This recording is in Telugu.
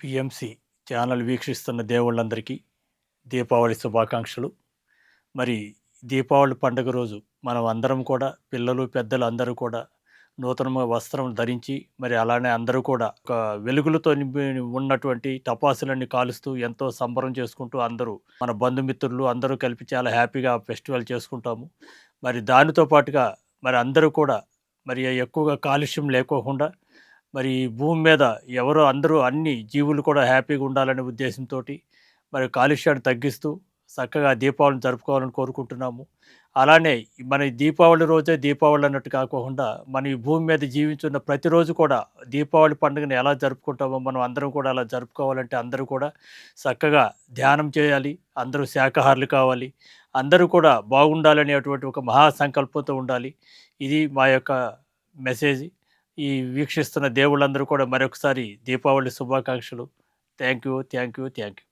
పిఎంసి ఛానల్ వీక్షిస్తున్న దేవుళ్ళందరికీ దీపావళి శుభాకాంక్షలు. మరి దీపావళి పండుగ రోజు మనం అందరం కూడా పిల్లలు పెద్దలు అందరూ కూడా నూతన వస్త్రం ధరించి మరి అలానే అందరూ కూడా ఒక వెలుగులతో నింపి ఉన్నటువంటి టపాసులన్నీ కాలుస్తూ ఎంతో సంబరం చేసుకుంటూ అందరూ మన బంధుమిత్రులు అందరూ కలిపి చాలా హ్యాపీగా ఫెస్టివల్ చేసుకుంటాము. మరి దానితో పాటుగా మరి అందరూ కూడా మరి ఎక్కువగా కాలుష్యం లేకోకుండా మరి ఈ భూమి మీద ఎవరో అందరూ అన్ని జీవులు కూడా హ్యాపీగా ఉండాలనే ఉద్దేశంతో మరి కాలుష్యాన్ని తగ్గిస్తూ చక్కగా దీపావళిని జరుపుకోవాలని కోరుకుంటున్నాము. అలానే మన దీపావళి రోజే దీపావళి అన్నట్టు కాకుండా మన ఈ భూమి మీద జీవించున్న ప్రతిరోజు కూడా దీపావళి పండుగను ఎలా జరుపుకుంటామో మనం అందరం కూడా అలా జరుపుకోవాలంటే అందరూ కూడా చక్కగా ధ్యానం చేయాలి అందరూ శాకాహారులు కావాలి అందరూ కూడా బాగుండాలనేటువంటి ఒక మహాసంకల్పంతో ఉండాలి. ఇది మా యొక్క మెసేజ్. ఈ వీక్షిస్తున్న దేవుళ్ళందరూ కూడా మరొకసారి దీపావళి శుభాకాంక్షలు. Thank you thank you thank you